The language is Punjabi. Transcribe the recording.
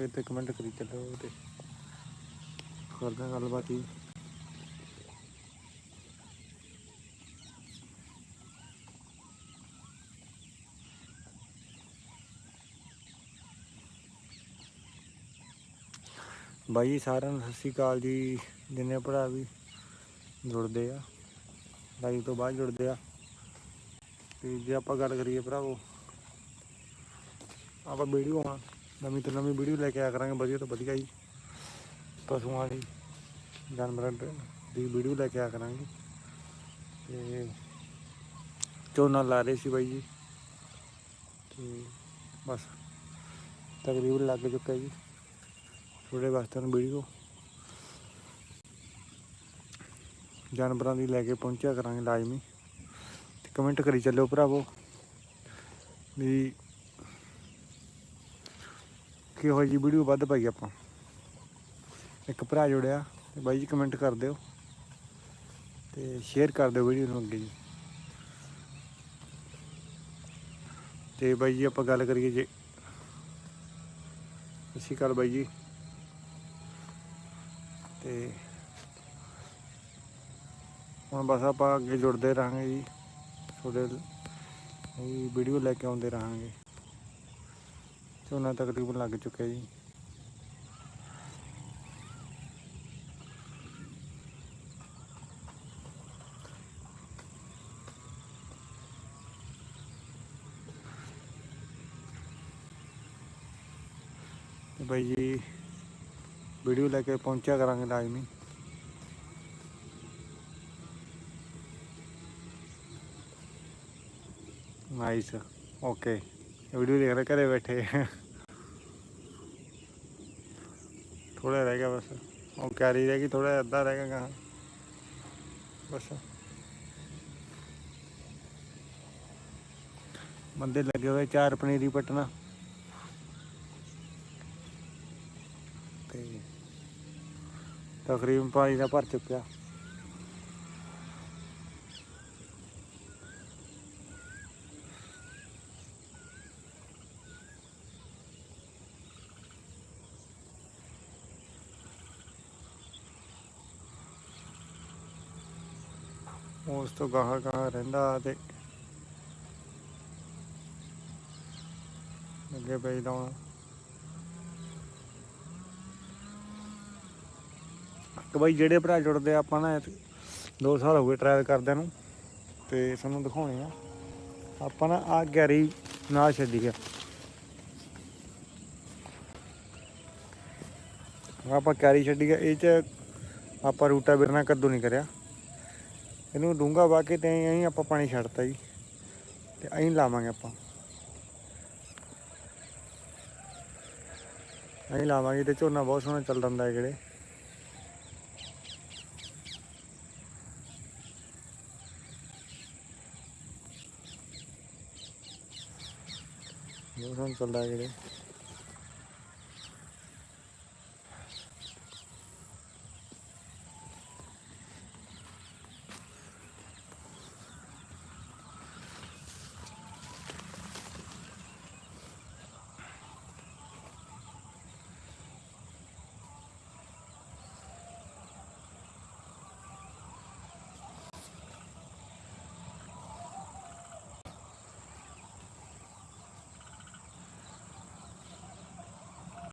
ਕਰਾਂਗੇ ਤੇ ਕਮੈਂਟ ਕਰੀ ਚੱਲੋ ਤੇ ਕਰਦੇ ਗੱਲਬਾਤ ਜੀ। ਬਾਈ ਸਾਰਿਆਂ ਨੂੰ ਸਤਿ ਸ਼੍ਰੀ ਅਕਾਲ ਜੀ। ਜਿੰਨੇ ਭਰਾ ਵੀ ਜੁੜਦੇ ਆ ਲਾਈਵ ਤੋਂ ਬਾਅਦ ਜੁੜਦੇ ਆ। ਤੇ ਜੇ ਆਪਾਂ ਗੱਲ ਕਰੀਏ ਭਰਾਵੋ, ਆਪਾਂ ਵੀਡੀਓ ਆ ਨਵੀਂ ਤੋਂ ਨਵੀਂ ਵੀਡੀਓ ਲੈ ਕੇ ਆ ਕਰਾਂਗੇ, ਵਧੀਆ ਤੋਂ ਵਧੀਆ ਜੀ। ਪਸ਼ੂਆਂ ਦੀ, ਜਾਨਵਰਾਂ ਦੇ- ਦੀ ਵੀਡੀਓ ਲੈ ਕੇ ਆ ਕਰਾਂਗੇ। ਤੇ ਝੋਨਾ ਲਾ ਰਹੇ ਸੀ ਬਾਈ ਜੀ। ਤੇ ਬਸ, ਤਕਰੀਬਨ ਲੱਗ ਚੁੱਕਾ ਜੀ। ਥੋੜੇ ਵਾਸਤੇ ਨੂੰ ਵੀਡੀਓ। ਜਾਨਵਰਾਂ ਦੀ ਲੈ ਕੇ ਪਹੁੰਚਿਆ ਕਰਾਂਗੇ ਲਾਜ਼ਮੀ। ਤੇ ਕਮੈਂਟ ਕਰੀ ਚੱਲਿਓ ਭਰਾਵੋ। ਵੀ ਕਿਹੋ ਜੀ ਵੀਡੀਓ ਵੱਧ ਪਾਈ ਆਪਾਂ। ਇੱਕ ਭਰਾ ਜੁੜਿਆ, ਤੇ ਬਾਈ ਜੀ ਕਮੈਂਟ ਕਰ ਦਿਓ। ਤੇ ਸ਼ੇਅਰ ਕਰ ਦਿਓ ਵੀਡੀਓ ਨੂੰ ਅੱਗੇ ਜੀ। ਤੇ ਬਾਈ ਜੀ ਆਪਾਂ ਗੱਲ ਕਰੀਏ ਜੇ ਸਤਿ ਸ਼੍ਰੀ ਅਕਾਲ ਬਾਈ ਜੀ। ਤੇ ਹੁਣ ਬਸ ਆਪਾਂ ਅੱਗੇ ਜੁੜਦੇ ਰਹਾਂਗੇ ਜੀ। ਤੁਹਾਡੇ ਵੀਡੀਓ ਲੈ ਕੇ ਆਉਂਦੇ ਰਹਾਂਗੇ। ਝੋਨਾ ਤਕਰੀਬਨ ਲੱਗ ਚੁੱਕਿਆ ਜੀ। ਬਾਈ ਜੀ, ਵੀਡੀਓ ਲੈ ਕੇ ਪਹੁੰਚਿਆ ਕਰਾਂਗੇ ਲਾਜ਼ਮੀ। ਨਾਈਸ ਓਕੇ ਵੀਡੀਓ ਦੇਖ ਰਹੇ, ਘਰੇ ਬੈਠੇ। ਥੋੜਾ ਰਹਿ ਗਿਆ ਬਸ। ਉਹ ਕੈਰੀ ਰਹਿ ਗਈ ਥੋੜਾ ਅੱਧਾ ਰਹਿ ਗਿਆ ਗਾ ਬਸ। ਬੰਦੇ ਲੱਗੇ ਹੋਏ, ਚਾਰ ਪਨੀਰੀ ਪਟਣਾ। ਤੇ ਤਕਰੀਬਨ ਪਾਣੀ ਦਾ ਭਰ ਚੁੱਕਿਆ। ਉਸ ਤੋਂ ਗਾਹਾਂ ਗਾਹਾਂ ਰਹਿੰਦਾ ਤੇ ਅੱਗੇ ਪਈ ਲਾਉਣ। ਤੇ ਬਾਈ, ਜਿਹੜੇ ਭਰਾ ਜੁੜਦੇ ਆਪਾਂ ਨਾ 2 ਸਾਲ ਹੋ ਗਏ ਟਰਾਇਲ ਕਰਦਿਆਂ ਨੂੰ, ਤੇ ਤੁਹਾਨੂੰ ਦਿਖਾਉਣੇ ਆ। ਆਪਾਂ ਨਾ ਆ ਗੈਰੀ ਨਾਲ ਛੱਡੀ ਆ। ਆਪਾਂ ਕੈਰੀ ਛੱਡੀ ਆ, ਇਹ ਚ ਆਪਾਂ ਰੂਟਾ ਬਿਰਨਾ ਕੱਦੂ ਨਹੀਂ ਕਰਿਆ। ਇਹਨੂੰ ਡੂੰਗਾ ਵਾ ਕੇ ਤੇ ਐਂ ਆਪਾਂ ਪਾਣੀ ਛੱਡਤਾ ਜੀ। ਤੇ ਅਸੀਂ ਲਾਵਾਂਗੇ ਆਪਾਂ। ਅਸੀਂ ਲਾਵਾਂਗੇ ਤੇ ਝੋਨਾ ਬਹੁਤ ਸੋਹਣਾ ਚੱਲ ਜਾਂਦਾ ਹੈ ਜਿਹੜੇ ਬਹੁਤ ਸੋਹਣਾ ਚੱਲਦਾ ਹੈ ਜਿਹੜੇ